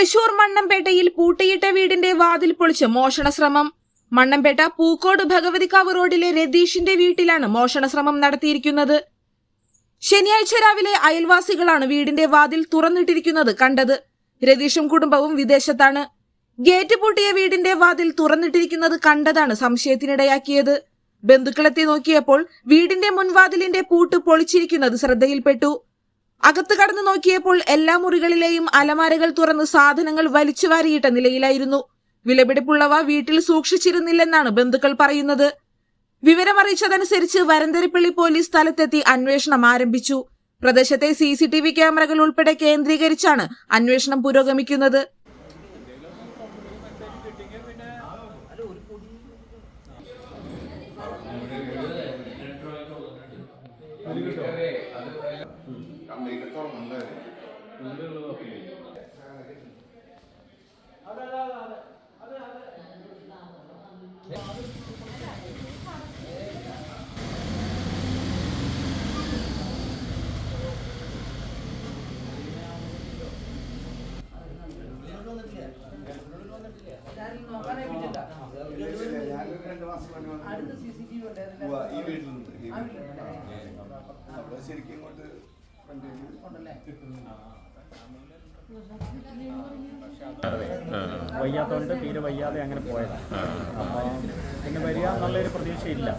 തൃശൂർ മണ്ണംപേട്ടയിൽ പൂട്ടിയിട്ട വീടിന്റെ വാതിൽ പൊളിച്ച് മോഷണ ശ്രമം മണ്ണമ്പേട്ട പൂക്കോട് ഭഗവതിക്കാവ് റോഡിലെ രതീഷിന്റെ വീട്ടിലാണ് മോഷണ ശ്രമം നടത്തിയിരിക്കുന്നത്. ശനിയാഴ്ച രാവിലെ അയൽവാസികളാണ് വീടിന്റെ വാതിൽ തുറന്നിട്ടിരിക്കുന്നത് കണ്ടത്. രതീഷും കുടുംബവും വിദേശത്താണ്. ഗേറ്റ് പൂട്ടിയ വീടിന്റെ വാതിൽ തുറന്നിട്ടിരിക്കുന്നത് കണ്ടതാണ് സംശയത്തിനിടയാക്കിയത്. ബന്ധുക്കളെത്തി നോക്കിയപ്പോൾ വീടിന്റെ മുൻവാതിലിന്റെ പൂട്ട് പൊളിച്ചിരിക്കുന്നത് ശ്രദ്ധയിൽപ്പെട്ടു. അകത്ത് കടന്നു നോക്കിയപ്പോൾ എല്ലാ മുറികളിലെയും അലമാരകൾ തുറന്ന് സാധനങ്ങൾ വലിച്ചു വാരിയിട്ട നിലയിലായിരുന്നു. വിലപിടിപ്പുള്ളവ വീട്ടിൽ സൂക്ഷിച്ചിരുന്നില്ലെന്നാണ് ബന്ധുക്കൾ പറയുന്നത്. വിവരമറിയിച്ചതനുസരിച്ച് വരന്തരിപ്പള്ളി പോലീസ് സ്ഥലത്തെത്തി അന്വേഷണം ആരംഭിച്ചു. പ്രദേശത്തെ സി സി ടി വി ക്യാമറകൾ ഉൾപ്പെടെ കേന്ദ്രീകരിച്ചാണ് അന്വേഷണം പുരോഗമിക്കുന്നത്. കംപ്ലീറ്റ് തുറന്നുണ്ട് ഉവ്വ, ഈ വീട്ടിലുണ്ട് ഈ വീട്ടിലുണ്ട്. ശരിക്കും ഇങ്ങോട്ട് വയ്യാത്തതുകൊണ്ട് തീരെ വയ്യാതെ അങ്ങനെ പോയതാണ് അപ്പം പിന്നെ വരിക എന്നുള്ളൊരു പ്രതീക്ഷയില്ല.